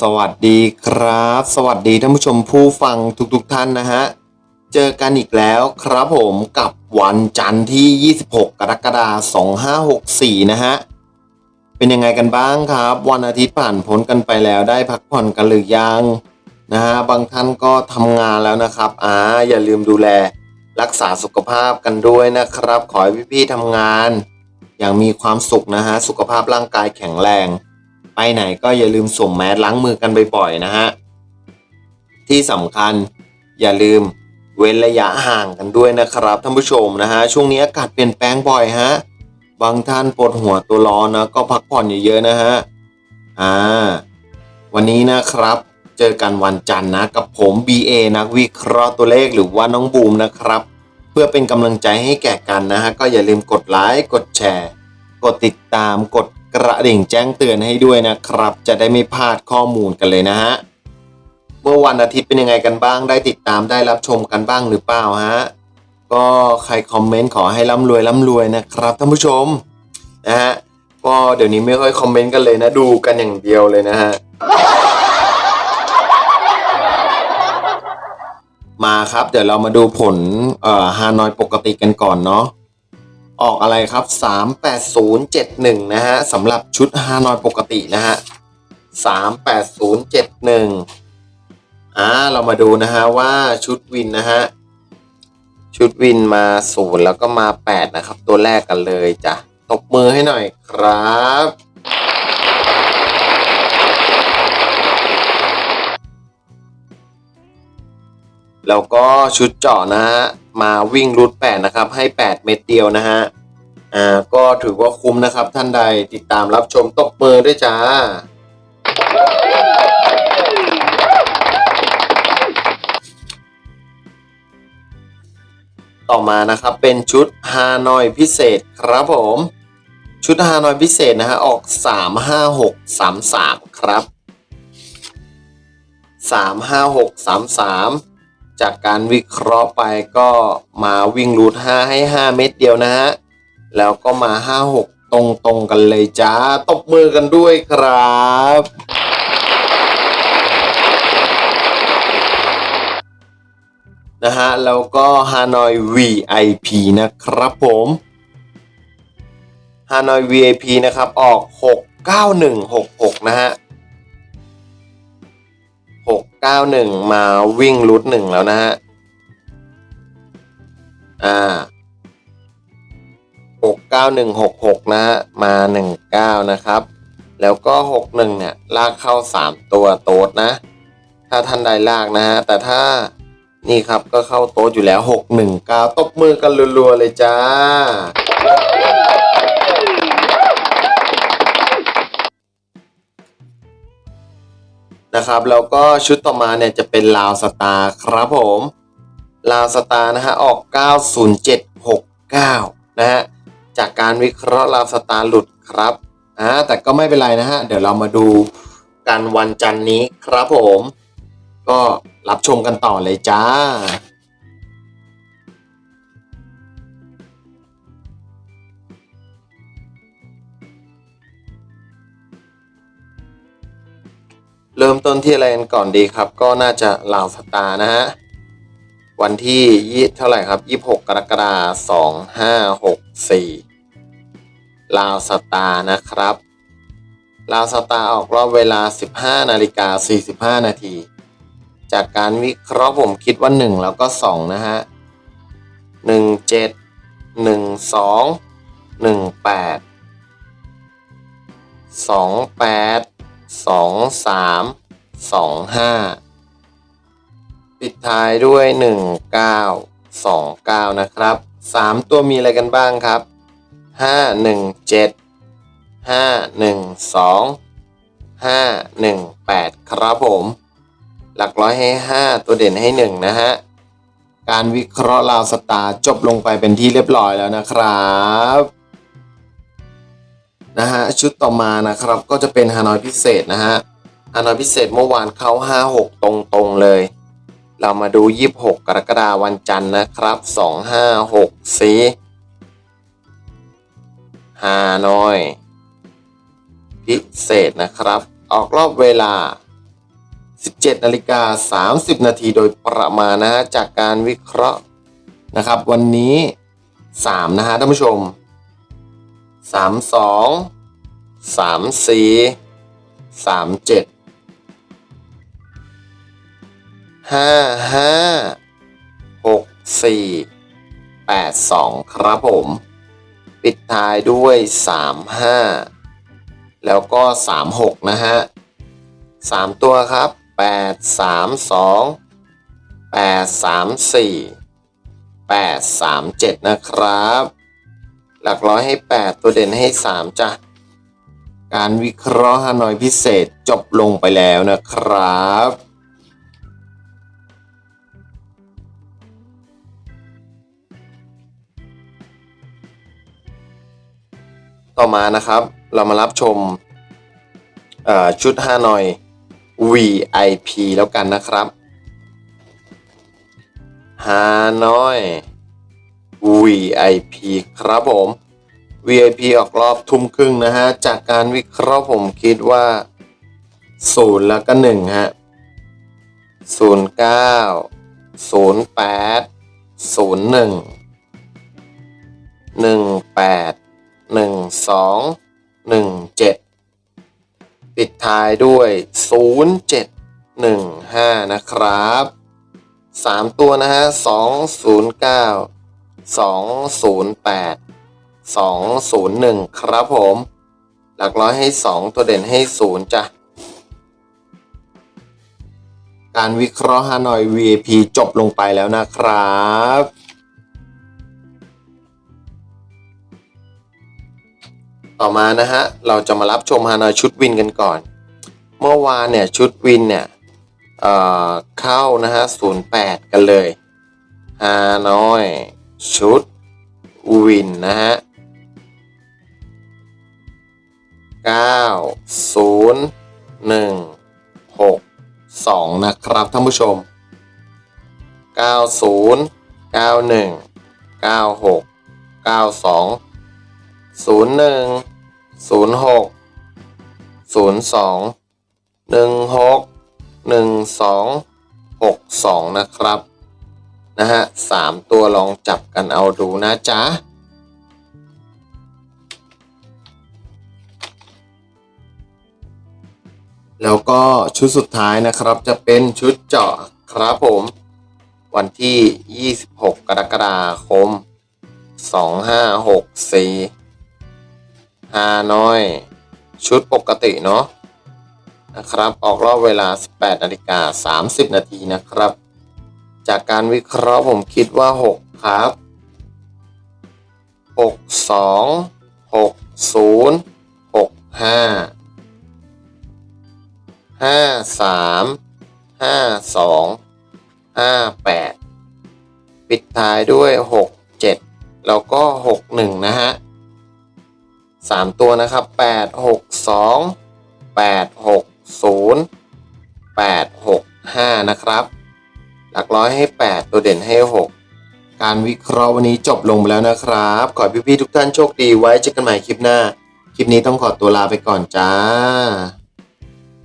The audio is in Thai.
สวัสดีครับ สวัสดีท่านผู้ชมผู้ฟังทุกๆทท่านนะฮะ เจอกันอีกแล้วครับผมกับวันจันทร์ที่ 26 กรกฎาคม2564 นะฮะ เป็นยังไงกันบ้างครับ วันอาทิตย์ผ่านพ้นกันไปแล้วได้พักผ่อนกันหรือยังนะฮะ บางท่านก็ทำงานแล้วนะครับอ่าอย่าลืมดูแลรักษาสุขภาพกันด้วยนะครับ ขอให้พี่ๆทำงาน อย่างมีความสุขนะฮะ สุขภาพร่างกายแข็งแรง ไปไหนก็อย่าลืมสวมแมสล้างมือกันบ่อยๆนะฮะ ที่สำคัญอย่าลืมเว้นระยะห่างกันด้วยนะครับท่านผู้ชมนะฮะช่วงนี้อากาศเปลี่ยนแปลงบ่อยฮะบางท่านปวดหัวตัวร้อนนะก็พักผ่อนเยอะๆนะฮะอ่าวันนี้นะครับ เจอกันวันจันทร์นะกับผม BA นักวิเคราะห์ตัวเลขหรือว่าน้องบูมนะครับ เพื่อเป็นกำลังใจให้แก่กันนะฮะก็อย่าลืมกดไลค์กดแชร์ กดติดตามกด กระดิ่งแจ้งเตือนให้ด้วยนะครับ จะได้ไม่พลาดข้อมูลกันเลยนะฮะเมื่อวันอาทิตย์เป็นยังไงกันบ้างได้ติดตามได้รับชมกันบ้างหรือเปล่าฮะก็ใครคอมเมนต์ขอให้ร่ำรวยร่ำรวยนะครับท่านผู้ชมนะฮะก็เดี๋ยวนี้ไม่ค่อยคอมเมนต์กันเลยนะดูกันอย่างเดียวเลยนะฮะมาครับ เดี๋ยวเรามาดูผลเอ่อฮานอยปกติกันก่อนเนาะ ออกอะไรครับ 38071 นะฮะสำหรับชุดฮานอยปกตินะฮะ 38071 อ่า เรามาดูนะฮะว่าชุดวินนะฮะ ชุดวินมาศูนย์แล้วก็มา 8 นะครับ ตัวแรกกันเลยจ้ะตบมือให้หน่อยครับ แล้วก็ชุดเจาะนะฮะ มาวิ่งรูท8นะครับ ให้ 8 เม็ดเดียวนะฮะ อ่า ก็ถือว่าคุ้มนะครับ ท่านใดติดตามรับชมตบมือด้วยจ้า ต่อมานะครับเป็นชุดฮานอยพิเศษครับผม ชุดฮานอยพิเศษนะฮะออก 3 5 6 3 3 ครับ 3 5 6 3 3 จากการวิเคราะห์ไปก็มาวิ่งรูท5ให้ 5 เม็ดเดียวนะฮะ แล้วก็มา 5 6 ตรงตรงกันเลยจ้า ตบมือกันด้วยครับ นะฮะ แล้วก็ฮานอย VIP นะครับผมฮานอย VIP นะครับ ออก 69166 นะฮะ 691 มาวิ่งรูทหนึ่งแล้วนะฮะ อ่า 69166 นะฮะ มา 19 นะครับ แล้วก็ 61 เนี่ย ลากเข้า 3 ตัวโต๊ดนะ ถ้าท่านใดลากนะฮะ แต่ถ้านี่ครับก็เข้าโต๊ดอยู่แล้ว 619 ตบมือกันรัวๆเลยจ้า นะครับ แล้วก็ชุดต่อมาเนี่ยจะเป็นลาวสตาร์ครับผมลาวสตาร์นะฮะออก 90769 นะฮะจากการวิเคราะห์ลาวสตาร์หลุดครับอ่าแต่ก็ไม่เป็นไรนะฮะเดี๋ยวเรามาดูกันวันจันนี้ครับผม ก็รับชมกันต่อเลยจ้า ต้นที่อะไรกันก่อนดีครับ ก็น่าจะลาวสตาร์นะฮะ วันที่ยี่เท่าไหร่ครับ26กรกฎาคม2564ลาวสตาร์นะครับลาวสตาร์ออกรอบเวลา 15นาฬิกา45 นาที จากการวิเคราะห์ผมคิดว่า 1 แล้วก็ 2 นะฮะ 17 12 18 28 23 25ปิดท้ายด้วย19 29นะครับ3ตัวมีอะไรกันบ้างครับ5 1 7 5 1 2 5 1 8ครับผม หลักร้อยให้5ตัวเด่นให้1นะฮะการวิเคราะห์ลาวสตาร์จบลงไปเป็นที่เรียบร้อยแล้วนะครับนะฮะชุดต่อมานะครับก็จะเป็นฮานอยพิเศษนะฮะ ฮานอยพิเศษเมื่อวานเข้า 56 ตรงๆเลย เรามาดู 26 กรกฎาวันจันทร์นะครับ 2564ฮานอย พิเศษนะครับ ออกรอบเวลา 17นาฬิกา30 นาทีโดยประมาณนะฮะ จากการวิเคราะห์นะครับ วันนี้ 3 นะฮะท่านผู้ชม 3 2 3 4 3 7 5 5 6 4 8 2ครับผม ปิดท้ายด้วย3 5แล้วก็3 6นะฮะสามตัวครับแปดสามสองแปดสามสี่แปดสามเจ็ดนะครับ หลักร้อยให้แปดตัวเด่นให้สามจ้ะการวิเคราะห์ฮานอยพิเศษจบลงไปแล้วนะครับ ต่อมานะครับเรามารับชมชุดฮานอย VIP แล้วกันนะครับฮานอย VIP ครับผม VIP ออกรอบทุ่มครึ่งนะฮะ จากการวิเคราะห์ผมคิดว่าศูนย์แล้วก็หนึ่งฮะศูนย์เก้าศูนย์แปดศูนย์หนึ่งหนึ่งแปด หนึ่งสองหนึ่งเจ็ดปิดท้ายด้วย 0715 นะครับ 3 ตัวนะฮะ 209 208 201 ครับผม หลักร้อยให้ 2 ตัวเด่นให้ 0 จ้ะ การวิเคราะห์ฮานอย VIP จบลงไปแล้วนะครับ ต่อมานะฮะเราจะมารับชมฮานอยชุดวินกันก่อน เมื่อวานเนี่ยชุดวินเนี่ยเอ่อเข้านะฮะ08กันเลยฮานอยชุดวินนะฮะ9 0 1 6 2นะครับท่านผู้ชม90 91 96 92ศูนย์หนึ่ง ศูนย์หกศูนย์สองหนึ่งหกหนึ่งสองหกสองนะครับนะฮะสามตัวลองจับกันเอาดูนะจ๊ะแล้วก็ชุดสุดท้ายนะครับจะเป็นชุดเจาะครับผม วันที่ 26 กรกฎาคม 2564 ฮานอย ชุดปกติเนาะนะครับ ออกรอบเวลา 18นาฬิกา30 นาทีนะครับ จากการวิเคราะห์ผมคิดว่า 6 ครับ 6 2 6 0 6 5 5 3 5 2 5 8 ปิดท้ายด้วย 6 7 แล้วก็ 6 1 นะฮะ สามตัวนะครับแปดหกสองแปดหกศูนย์แปดหกห้านะครับ หลักร้อยให้แปดตัวเด่นให้หกการวิเคราะห์วันนี้จบลงไปแล้วนะครับ ขอให้พี่ๆทุกท่านโชคดีไว้เจอกันใหม่คลิปหน้า คลิปนี้ต้องขอตัวลาไปก่อนจ้า